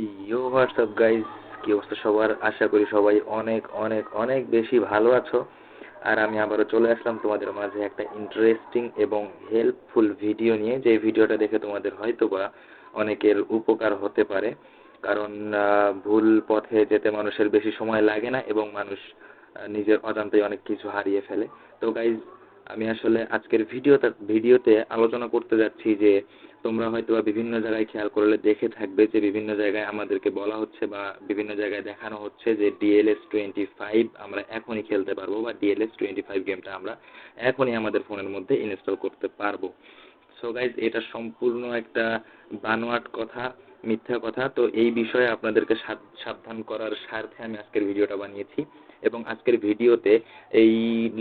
ইয়ো WhatsApp guys কি অবস্থা সবার? আশা করি সবাই অনেক অনেক অনেক বেশি ভালো আছো। আর আমি আবারও চলে আসলাম তোমাদের মাঝে একটা ইন্টারেস্টিং এবং হেল্পফুল ভিডিও নিয়ে। যে ভিডিওটা দেখে তোমাদের হয়তো বা অনেকের উপকার হতে পারে। কারণ ভুল পথে যেতে মানুষের বেশি সময় লাগে না এবং মানুষ নিজের অজান্তেই অনেক কিছু হারিয়ে ফেলে। তো গাইজ আমি আসলে আজকের ভিডিওটা, ভিডিওতে আলোচনা করতে যাচ্ছি যে তোমরা হয়তো বিভিন্ন জায়গায় খেয়াল করলে দেখে থাকবে যে বিভিন্ন জায়গায় আমাদেরকে বলা হচ্ছে বা বিভিন্ন জায়গায় দেখানো হচ্ছে যে ডিএলএস টোয়েন্টি ফাইভ আমরা এখনই খেলতে পারব বা ডিএলএস টোয়েন্টি ফাইভ গেমটা আমরা এখনই আমাদের ফোনের মধ্যে ইনস্টল করতে পারব। সো গাইজ এটা সম্পূর্ণ একটা বানোয়াট কথা, মিথ্যা কথা। তো এই বিষয়ে আপনাদেরকে সাবধান করার স্বার্থে আমি আজকের ভিডিওটা বানিয়েছি। এবং আজকের ভিডিওতে এই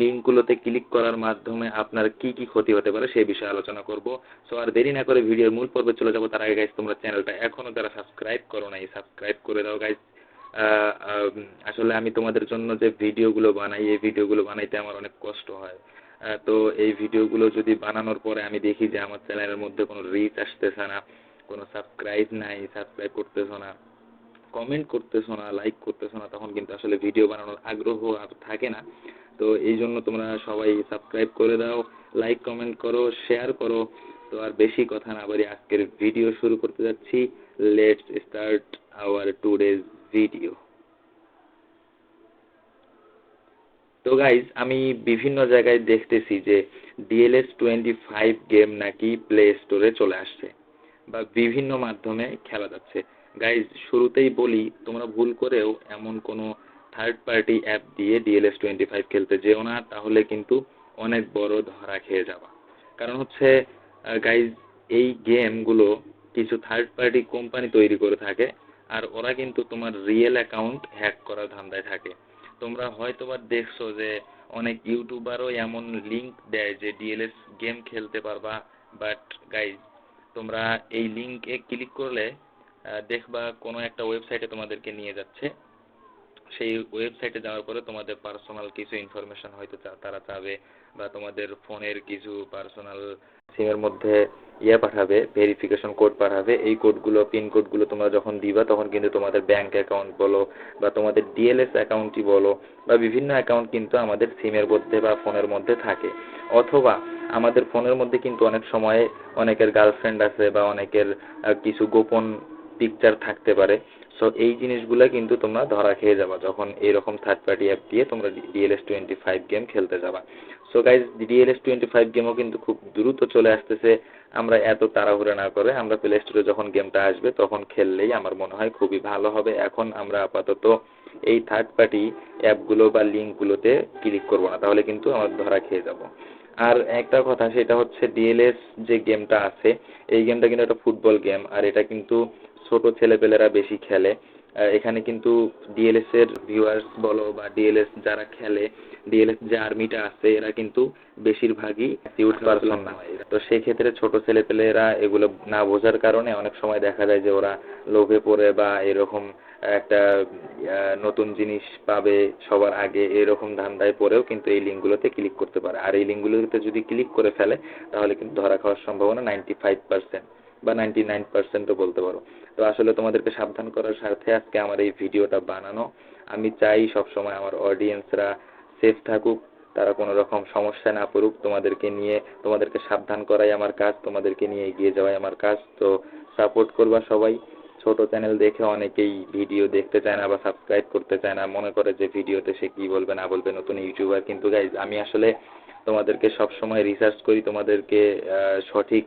লিঙ্কগুলোতে ক্লিক করার মাধ্যমে আপনার কি কি ক্ষতি হতে পারে সেই বিষয়ে আলোচনা করব। সো আর দেরি না করে ভিডিওর মূল পর্বে চলে যাব। তার আগে গাইজ তোমরা চ্যানেলটা এখনও যারা সাবস্ক্রাইব করো নাই সাবস্ক্রাইব করে দাও গাইজ আসলে আমি তোমাদের জন্য যে ভিডিওগুলো বানাই, এই ভিডিওগুলো বানাইতে আমার অনেক কষ্ট হয়। তো এই ভিডিওগুলো যদি বানানোর পরে আমি দেখি যে আমার চ্যানেলের মধ্যে কোনো রিচ আসতেছে না, কোনো সাবস্ক্রাইব নাই সাবস্ক্রাইব করতেছো না কমেন্ট করতেছো না লাইক করতেছো না, তখন কিন্তু আসলে ভিডিও বানানোর আগ্রহ আর থাকে না। তো এই জন্য তোমরা সবাই সাবস্ক্রাইব করে দাও লাইক কমেন্ট করো শেয়ার করো। তো আর বেশি কথা না বলি আজকের ভিডিও শুরু করতে যাচ্ছি। Let's start our today's video তো গাইজ আমি বিভিন্ন জায়গায় দেখতেছি যে ডিএলএস টোয়েন্টি ফাইভ গেম নাকি প্লে স্টোরে চলে আসছে বা বিভিন্ন মাধ্যমে খেলা যাচ্ছে। গাইজ শুরুতেই বলি, তোমরা ভুল করেও এমন কোনো থার্ড পার্টি অ্যাপ দিয়ে ডিএলএস টোয়েন্টি ফাইভ খেলতে যেও না, তাহলে কিন্তু অনেক বড় ধরা খেয়ে যাবা। কারণ হচ্ছে গাইজ এই গেমগুলো কিছু থার্ড পার্টি কোম্পানি তৈরি করে থাকে, আর ওরা কিন্তু তোমার রিয়েল অ্যাকাউন্ট হ্যাক করার ধান্দায় থাকে। তোমরা হয়তো বা দেখছ যে, অনেক ইউটিউবারও এমন লিঙ্ক দেয় যে ডিএলএস গেম খেলতে পারবা বাট গাইজ তোমরা এই লিঙ্কে ক্লিক করলে দেখবা কোনো একটা ওয়েবসাইটে তোমাদেরকে নিয়ে যাচ্ছে। সেই ওয়েবসাইটে যাওয়ার পরে তোমাদের পার্সোনাল কিছু ইনফরমেশন হয়তো তারা চাবে বা তোমাদের ফোনের কিছু পার্সোনাল সিমের মধ্যে ইয়ে পাঠাবে ভেরিফিকেশন কোড পাঠাবে। এই কোডগুলো পিন কোডগুলো তোমরা যখন দিবা, তখন কিন্তু তোমাদের ব্যাংক অ্যাকাউন্ট বলো বা তোমাদের ডিএলএস অ্যাকাউন্টই বলো বা বিভিন্ন অ্যাকাউন্ট কিন্তু আমাদের সিমের মধ্যে বা ফোনের মধ্যে থাকে। অথবা আমাদের ফোনের মধ্যে কিন্তু অনেক সময় অনেকের গার্লফ্রেন্ড আছে বা অনেকের কিছু গোপন পিকচার থাকতে পারে। সো এই জিনিসগুলো কিন্তু তোমরা ধরা খেয়ে যাবা। যখন এইরকম থার্ড পার্টি অ্যাপ দিয়ে তোমরা ডিএলএস টোয়েন্টি ফাইভ গেম খেলতে যাবা। So guys DLS twenty five গেমও কিন্তু খুব দ্রুত চলে আসতেছে। আমরা এত তাড়াহুড়া না করে আমরা প্লে স্টোরে যখন গেমটা আসবে তখন খেললেই আমার মনে হয় খুবই ভালো হবে। এখন আমরা আপাতত এই থার্ড পার্টি অ্যাপগুলো বা লিঙ্কগুলোতে ক্লিক করব না। তাহলে কিন্তু আমরা ধরা খেয়ে যাব। আর একটা কথা, সেটা হচ্ছে ডিএলএস যে গেমটা আছে, এই গেমটা কিন্তু একটা ফুটবল গেম আর এটা কিন্তু ছোট ছেলেপেলেরা বেশি খেলে। এখানে কিন্তু ডিএলএস এর ভিউয়ার্স বলো বা ডিএলএস যারা খেলে ডিএলএস যে আর্মিটা আছে এরা কিন্তু বেশিরভাগই ইউথ পারসন না। তো সেক্ষেত্রে ছোট ছেলেপেলেরা এগুলো না বোঝার কারণে অনেক সময় দেখা যায় যে ওরা লোভে পড়ে বা এরকম একটা নতুন জিনিস পাবে সবার আগে এরকম ধান্দায় পড়েও কিন্তু এই লিঙ্কগুলোতে ক্লিক করতে পারে। আর এই লিঙ্কগুলোতে যদি ক্লিক করে ফেলে তাহলে কিন্তু ধরা খাওয়ার সম্ভাবনা নাইনটি ফাইভ পার্সেন্ট বা নাইনটি নাইন পার্সেন্টও বলতে পারো। তো আসলে তোমাদেরকে সাবধান করার স্বার্থে আজকে আমার এই ভিডিওটা বানানো। আমি চাই সবসময় আমার অডিয়েন্সরা সেফ থাকুক, তারা কোনো রকম সমস্যা না পড়ুক। তোমাদেরকে নিয়ে, তোমাদেরকে সাবধান করাই আমার কাজ, তোমাদেরকে নিয়ে এগিয়ে যাওয়াই আমার কাজ। তো সাপোর্ট করবা সবাই। ছোট চ্যানেল দেখে অনেকেই ভিডিও দেখতে চায় না বা সাবস্ক্রাইব করতে চায় না। মনে করে যে ভিডিওতে সে কি বলবে, না বলবে, নতুন ইউটিউবার কিন্তু গাইজ আমি আসলে তোমাদেরকে সব সময় রিসার্চ করি, তোমাদেরকে সঠিক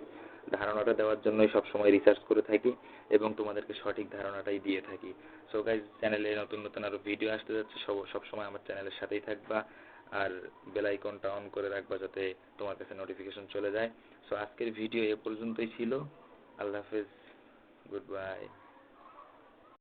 ধারণাটা দেওয়ার জন্যই সবসময় রিসার্চ করে থাকি এবং তোমাদেরকে সঠিক ধারণাটাই দিয়ে থাকি। সো গাইজ চ্যানেলে নতুন নতুন আরও ভিডিও আসতে যাচ্ছে, সব, সবসময় আমার চ্যানেলের সাথেই থাকবা আর বেল আইকনটা অন করে রাখবা যাতে তোমার কাছে নোটিফিকেশন চলে যায়। সো আজকের ভিডিও এ পর্যন্তই ছিল। আল্লাহ হাফেজ। Good bye